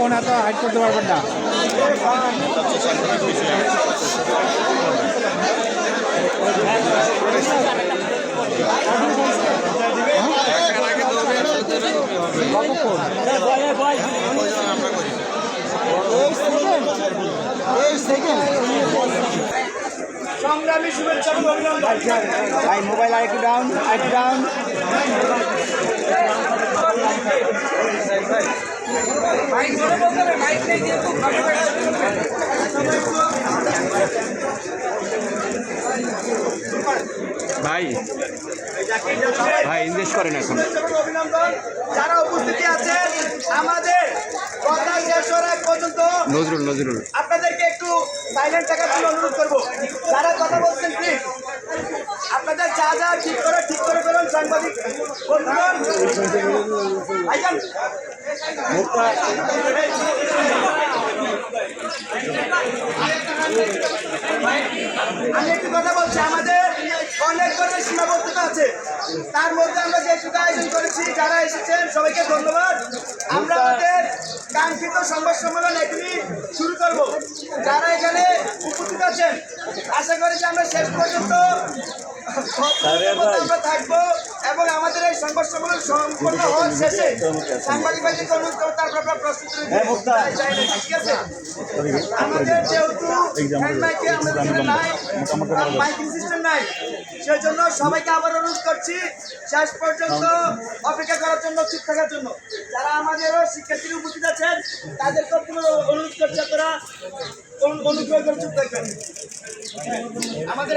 Phone এত hide করতে পারবেন না। সংগ্রামী শুভেচ্ছা ভাই মোবাইল একটু ডাউন একটু ডাউন ভাই ভাই ইনভেস্ট করেন এখন। যারা উপস্থিতি আছেন আমাদের কথা শেষ হওয়ার আগ পর্যন্ত নজরুল নজরুল। আপনাদেরকে একটু সাইলেন্ট থাকার জন্য অনুরোধ করব। যারা কথা বলছেন প্লিজ আপনাদের যা যা ঠিক করে ঠিক করে সাংবাদিক আমি একটু কথা বলছি, আমাদের অনেক ধরনের সীমাবদ্ধতা আছে। তার মধ্যে আমরা যে যেটুকু আয়োজন করেছি, যারা এসেছেন, সবাইকে ধন্যবাদ। আমরা আমাদের কাঙ্ক্ষিত সংবাদ সম্মেলন এখনই শুরু করব। যারা এখানে উপস্থিত আছেন, আশা করি আমরা শেষ পর্যন্ত আমরা থাকব এবং আমাদের এই সংবাদ সম্মেলন সম্পন্ন হওয়ার শেষে সাংবাদিক ভাইদেরকে তারপর ঠিক আছে? আমাদের যেহেতু মাইকে সিস্টেম নাই সেই জন্য সবাইকে আবার অনুরোধ করছি শেষ পর্যন্ত অপেক্ষা করার জন্য চুপ থাকার জন্য। যারা আমাদেরও শিক্ষার্থীরা উপস্থিত আছেন তাদেরকে অনুরোধ করছি আপনারা অনু- অনুগ্রহ করে চুপ থাকবেন। আমাদের